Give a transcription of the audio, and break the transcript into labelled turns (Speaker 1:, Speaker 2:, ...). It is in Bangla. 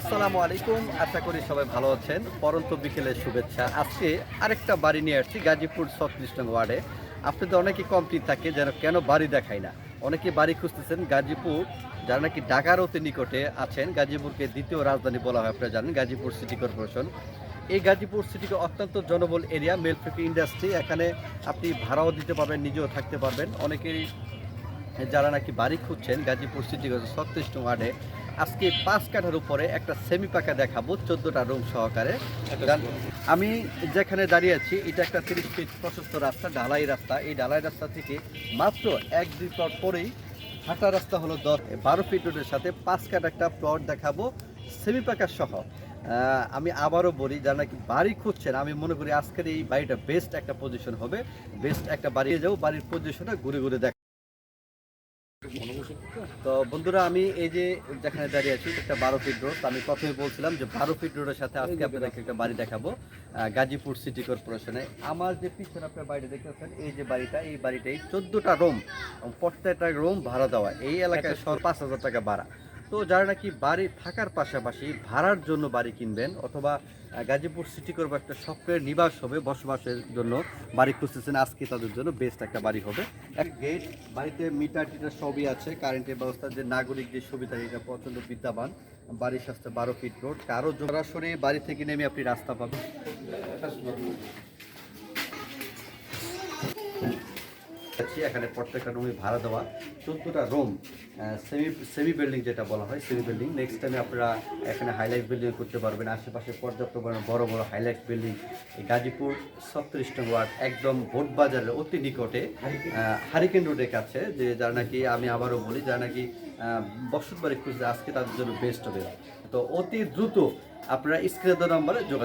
Speaker 1: আসসালামু আলাইকুম। আশা করি সবাই ভালো আছেন। পরন্ত বিকেলের শুভেচ্ছা। আজকে আরেকটা বাড়ি নিয়ে আসছি, গাজীপুর ছত্রিশ নং ওয়ার্ডে আপনাদের অনেকে কমপ্লিট থাকে, যেন কেন বাড়ি দেখায় না। অনেকে বাড়ি খুঁজতেছেন গাজীপুর, যারা নাকি ঢাকার অতি নিকটে আছেন। গাজীপুরকে দ্বিতীয় রাজধানী বলা হয়, আপনারা জানেন, গাজীপুর সিটি কর্পোরেশন এই গাজীপুর সিটিকে অত্যন্ত জনবল এরিয়া মেল মেলফেপি ইন্ডাস্ট্রি এখানে আপনি ভাড়াও দিতে পারবেন, নিজেও থাকতে পারবেন। অনেকেই যারা নাকি বাড়ি খুঁজছেন গাজীপুর সিটি ছত্রিশ নং ওয়ার্ডে আজকে পাঁচ কাঠার উপরে একটা সেমি পাকা দেখাবো চোদ্দোটা রুম সহকারে। আমি যেখানে দাঁড়িয়ে আছি এটা একটা তিরিশ ফিট প্রশস্ত রাস্তা ঢালাই রাস্তা। এই ঢালাই রাস্তা থেকে মাত্র এক দুই প্লট পরেই হাঁটা রাস্তা হলো দশ বারো ফিট রোডের সাথে পাঁচ কাঠ একটা প্লট দেখাবো সেমি পাকা সহ। আহ, আমি আবারও বলি যারা নাকি বাড়ি খুঁজছেন আমি মনে করি আজকের এই বাড়িটা বেস্ট একটা পজিশন হবে। বেস্ট একটা বাড়ি। যাব বাড়ির পজিশনটা ঘুরে ঘুরে দেখ তো বন্ধুরা আমি এই যে যেখানে দাঁড়িয়ে আছি একটা বারো ফিট রোড। আমি প্রথমে বলছিলাম যে বারো ফিট রোডের সাথে আজকে আপনাদেরকে একটা বাড়ি দেখাবো গাজীপুর সিটি কর্পোরেশনে। আমার যে পিছনে আপনার বাড়িটা দেখতে পাচ্ছেন এই যে বাড়িটা এই বাড়িটাই চোদ্দোটা রুম প্রত্যেকটা রুম ভাড়া দেওয়া। এই এলাকায় পাঁচ হাজার টাকা ভাড়া। তো যারা নাকি বাড়ি থাকার পাশাপাশি ভাড়ার জন্য বাড়ি কিনবেন অথবা গাজীপুর সিটি করব একটা স্বপ্নের নিবাস হবে, বসবাসের জন্য বাড়ি খুঁজতেছেন, আজকে তাদের জন্য বেস্ট একটা বাড়ি হবে। এক গেট বাড়িতে মিটার টিটার সবই আছে কারেন্টের ব্যবস্থা, যে নাগরিক যে সুবিধা এটা প্রচণ্ড বিদ্যমান। বাড়ির স্বাস্থ্য বারো ফিট রোড কারও সরাসরি বাড়ি থেকে নেমে আপনি রাস্তা পাবেন। আছি এখানে প্রত্যেকটা রুমে ভাড়া দেওয়া। চোদ্দোটা রুম সেমি সেমি বিল্ডিং যেটা বলা হয় সেমি বিল্ডিং নেক্সট টাইমে আপনারা এখানে হাইলাইট বিল্ডিং করতে পারবেন। আশেপাশে পর্যাপ্ত পরিমাণে বড় বড় হাইলাইট বিল্ডিং এই গাজীপুর ছত্রিশ নং ওয়ার্ড একদম ভোট বাজারের অতি নিকটে হারিকেন রোডের কাছে যে যারা নাকি আমি আবারও বলি যারা নাকি বসত বাড়ি খুঁজতে আজকে তাদের জন্য বেস্ট হবে। তো অতি দ্রুত আপনারা স্ক্রিনে দেওয়া নম্বরে যোগাযোগ